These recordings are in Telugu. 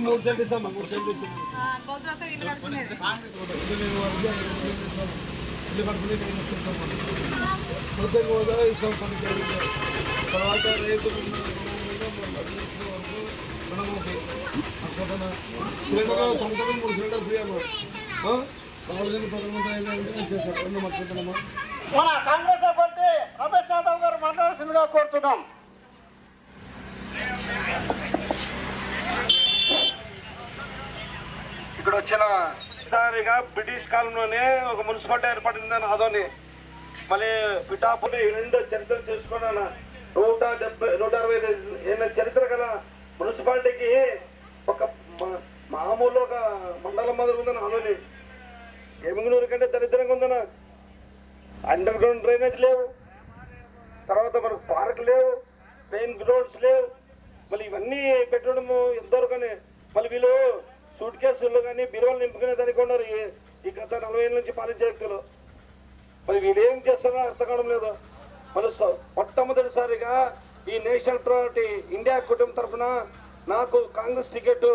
మూడు సెంట్ ఇస్తాం మూడు సెంట్ ఇస్తాం ఆ, గౌతులు అసలు ఇల్లు కట్టుకునేది. ఇల్లు నేను వరకు ఇల్లు ఇస్తాం ఇల్లు కట్టుకుని నేను వచ్చేస్తాం మొత్తం కూడా ఇస్తాం పని జరిగింది తర్వాత రైతు మనం ఓకే సిలిండర్ సంవత్సరం మూడు సిలిండర్ ఫ్రీ అమ్మా కావాల్సిన పదకొండు ఐదు ఇచ్చేస్తాం రెండు మర్చిపోతున్నామా మన కాంగ్రెస్ అభ్యర్థి రమేష్ యాదవ్ గారు మాట్లాడాల్సిందిగా కోరుతున్నాం వచ్చిన సారిగా బ్రిటిష్ కాలంలోనే ఒక మున్సిపాలిటీ ఏర్పడిందని అదోని. మళ్ళీ పిఠాపురి ఈ రెండు చరిత్ర చూసుకున్నాను? నూట డెబ్బై నూట అరవై ఐదు ఏళ్ళ చరిత్ర గల మున్సిపాలిటీకి ఒక మా- మామూలు ఒక మండలం మొదలు ఉందని అదోని. ఎమిగినూరు కంటే దరిద్రంగా ఉందన్న. అండర్ గ్రౌండ్ డ్రైనేజ్ లేవు. తర్వాత మనకు పార్క్ లేవు. మెయిన్ రోడ్స్ లేవు. మళ్ళీ ఇవన్నీ పెట్టడము ఎంతవరకు అని? మళ్ళీ వీళ్ళు సూట్ కేసులు కానీ బీరువాలు నింపుకునే దానికి ఉన్నారు ఈ- గత నలభై ఏళ్ళ నుంచి పాలించే వ్యక్తులు. మరి వీళ్ళు ఏం చేస్తారో అర్థం కావడం లేదు. మరి స- మొట్టమొదటిసారిగా ఈ నేషనల్ ప్రయారిటీ ఇండియా కుటుంబం తరఫున నాకు కాంగ్రెస్ టికెట్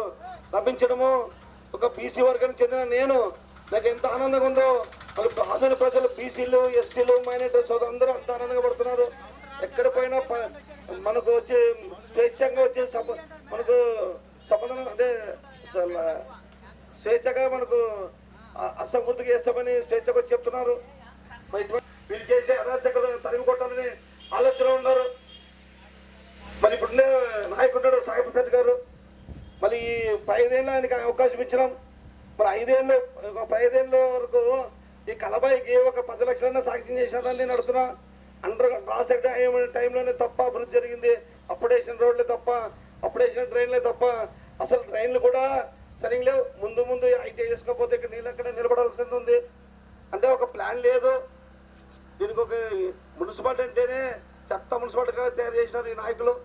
లభించడము ఒక బీసీ వర్గానికి చెందిన నేను. నాకు ఎంత ఆనందంగా ఉందో. మరి ఆంధ్ర ప్రజలు బీసీలు ఎస్సీలు మైనార్టీ సోదరు అందరూ అంత ఆనందంగా పడుతున్నారు. ఎక్కడ పోయినా ప- మనకు వచ్చే స్వేచ్ఛంగా వచ్చే సబ మనకు సమాధానం అంటే అసలు స్వేచ్ఛగా మనకు అ- అసంపూర్తిగా చేస్తామని స్వేచ్ఛగా చెప్తున్నారు. వీళ్ళు చేసే అరాచకలు తరిమి కొట్టాలని ఆలోచన ఉన్నారు. మరి ఇప్పుడున్న నాయకుడు సాయిప్రసాద్ గారు మళ్ళీ ఈ ఐదేళ్ళు ఆయనకి అవకాశం ఇచ్చినాం. మరి ఐదేళ్ళు ఒక ఐదేళ్ళ వరకు ఈ కలబాయికి ఒక పది లక్షలన్నా సాక్ష్యం చేసినారని నేను అడుగుతున్నా. అండర్ రాసే టైంలోనే తప్ప అభివృద్ధి జరిగింది. అప్పుడేసిన రోడ్లే తప్ప అప్పుడేసిన ట్రైన్లే తప్ప అసలు ట్రైన్లు కూడా సరిగ్గా లేవు. ముందు ముందు ఐటీ చేసుకోకపోతే ఇక్కడ నీళ్ళు అక్కడ నిలబడాల్సింది ఉంది. అంటే ఒక ప్లాన్ లేదు. దీనికి ఒక మున్సిపాలిటీ అంటేనే చెత్త మున్సిపాలిటీగా తయారు చేసినారు ఈ నాయకులు.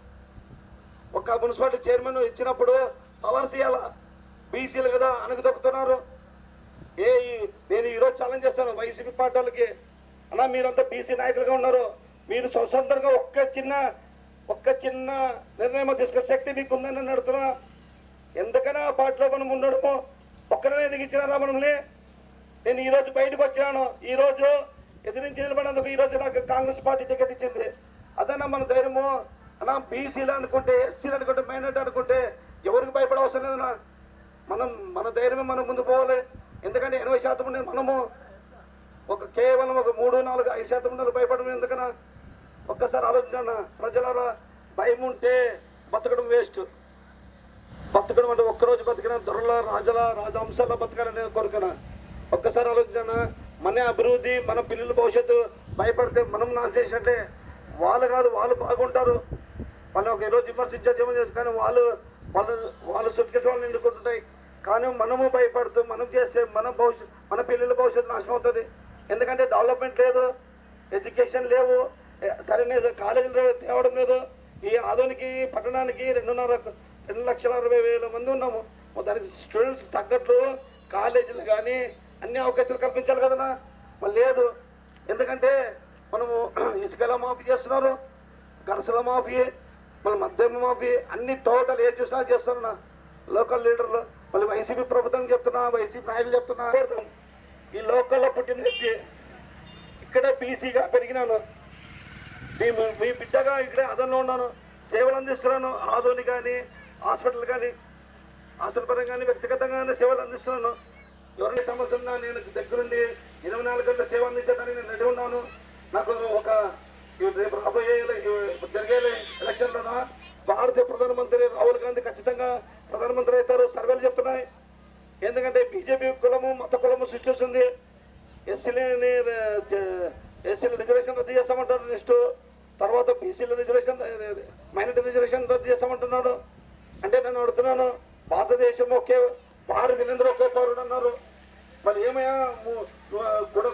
ఒక మున్సిపాలిటీ చైర్మన్ ఇచ్చినప్పుడు పవర్స్ ఇవ్వాల బీసీలు కదా అనగదొక్కుతున్నారు ఏ ఈ- నేను ఈరోజు ఛాలెంజ్ చేస్తాను వైసీపీ పార్టీలకి. వాళ్ళకి అన్నా మీరంతా బీసీ నాయకులుగా ఉన్నారు. మీరు స్వతంత్రంగా ఒక్క చిన్న ఒక్క చిన్న నిర్ణయం తీసుకునే శక్తి మీకు ఉందని నేను అడుగుతున్నా. ఎందుకనా ఆ పార్టీలో మనం ఉండడము? ఒక్కరనే ఎదిగించినారా మనల్ని. నేను ఈ రోజు బయటకు వచ్చాను ఈ రోజు ఎదిరించి నిలబడినందుకు ఈ రోజు నాకు కాంగ్రెస్ పార్టీ టికెట్ ఇచ్చింది. అదన్నా మన ధైర్యము? అన్నా బీసీలు అనుకుంటే ఎస్సీలు అనుకుంటే మైనార్టీ అనుకుంటే ఎవరికి భయపడవసరం లేదన్నా మనం మన ధైర్యమే మనం ముందు పోవాలి. ఎందుకంటే ఎనభై శాతం ఉండేది మనము. ఒక కేవలం ఒక మూడు నాలుగు ఐదు శాతం ఉండేది భయపడడం ఎందుకన్నా? ఒక్కసారి ఆలోచించండి ప్రజలారా భయం ఉంటే బతకడం వేస్ట్. బతకడం అంటే ఒక్కరోజు బతికిన దొరల రాజల రాజవంశాల బతకాలనే కోరికన? ఒక్కసారి ఆలోచించాను? మన అభివృద్ధి మన పిల్లల భవిష్యత్తు భయపడితే మనం నా చేసినట్టే. వాళ్ళు కాదు వాళ్ళు బాగుంటారు. వాళ్ళు ఒక ఈరోజు విమర్శించే చేస్తారు కానీ వాళ్ళు వాళ్ళు వాళ్ళ సుట్కేసి వాళ్ళు నిండుకుంటుంటాయి కానీ మనము భయపడుతూ మనం చేస్తే మన భవిష్యత్ మన పిల్లల భవిష్యత్తు నాశనం అవుతుంది. ఎందుకంటే డెవలప్మెంట్ లేదు ఎడ్యుకేషన్ లేవు సరైన కాలేజీలు తేవడం లేదు. ఈ ఆధునిక పట్టణానికి రెండున్నర రెండు లక్షల అరవై వేల మంది ఉన్నాము. దానికి స్టూడెంట్స్ తగ్గట్లు కాలేజీలు కానీ అన్ని అవకాశాలు కల్పించాలి కదన్నా. మరి లేదు. ఎందుకంటే మనము ఇసుకల మాఫీ చేస్తున్నారు గరసల మాఫీ మళ్ళీ మద్యం మాఫీ అన్ని టోటల్ ఏ చూసినా చేస్తున్నా. లోకల్ లీడర్లు మళ్ళీ వైసీపీ ప్రభుత్వం చెప్తున్నా వైసీపీ నాయకులు చెప్తున్నా. ఈ లోకల్లో పుట్టిన వ్యక్తి ఇక్కడే బీసీగా పెరిగినాను. మీ మీ బిడ్డగా ఇక్కడే అదనంలో ఉన్నాను. సేవలు అందిస్తున్నాను. ఆదోని కానీ హాస్పిటల్ కానీ హాస్పిటల్ పరంగా కానీ వ్యక్తిగతంగా సేవలు అందిస్తున్నాను. ఎవరిని సమస్య ఉన్నా నేను దగ్గరుండి ఇరవై నాలుగు గంటల సేవ అందించడానికి నేను రెడీ ఉన్నాను. నాకు ఒక రేపు రాబోయే జరిగే ఎలక్షన్లో భారతీయ ప్రధానమంత్రి రాహుల్ గాంధీ ఖచ్చితంగా ప్రధానమంత్రి అవుతారు. సర్వేలు చెప్తున్నాయి. ఎందుకంటే బీజేపీ కులము మత కులము సృష్టిస్తుంది. ఎస్సీలని ఎస్సీల రిజర్వేషన్ రద్దు చేస్తామంటారు నెక్స్ట్. తర్వాత బీసీల రిజర్వేషన్ మైనార్టీ రిజర్వేషన్ రద్దు చేస్తామంటున్నాడు నేను అడుగుతున్నాను. భారతదేశం ఒకే వారు వీళ్ళందరూ ఒకే పౌరుడు అన్నారు. మరి ఏమయ్యా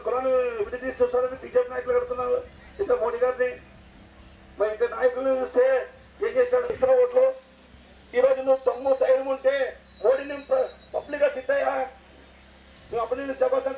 కులాన్ని విడదీసి చూస్తారని బీజేపీ నాయకులు కడుతున్నారు ఇంత మోడీ గారిని. మరి ఇంకా నాయకులు చూస్తే ఏం చేశాడు ఇతర ఓట్లు. ఈరోజు నువ్వు తమ్ము ధైర్యం ఉంటే మోడీని పబ్లిక్గా తిట్టాయా? నువ్వు అప్పుడు నేను చెప్పచ్చు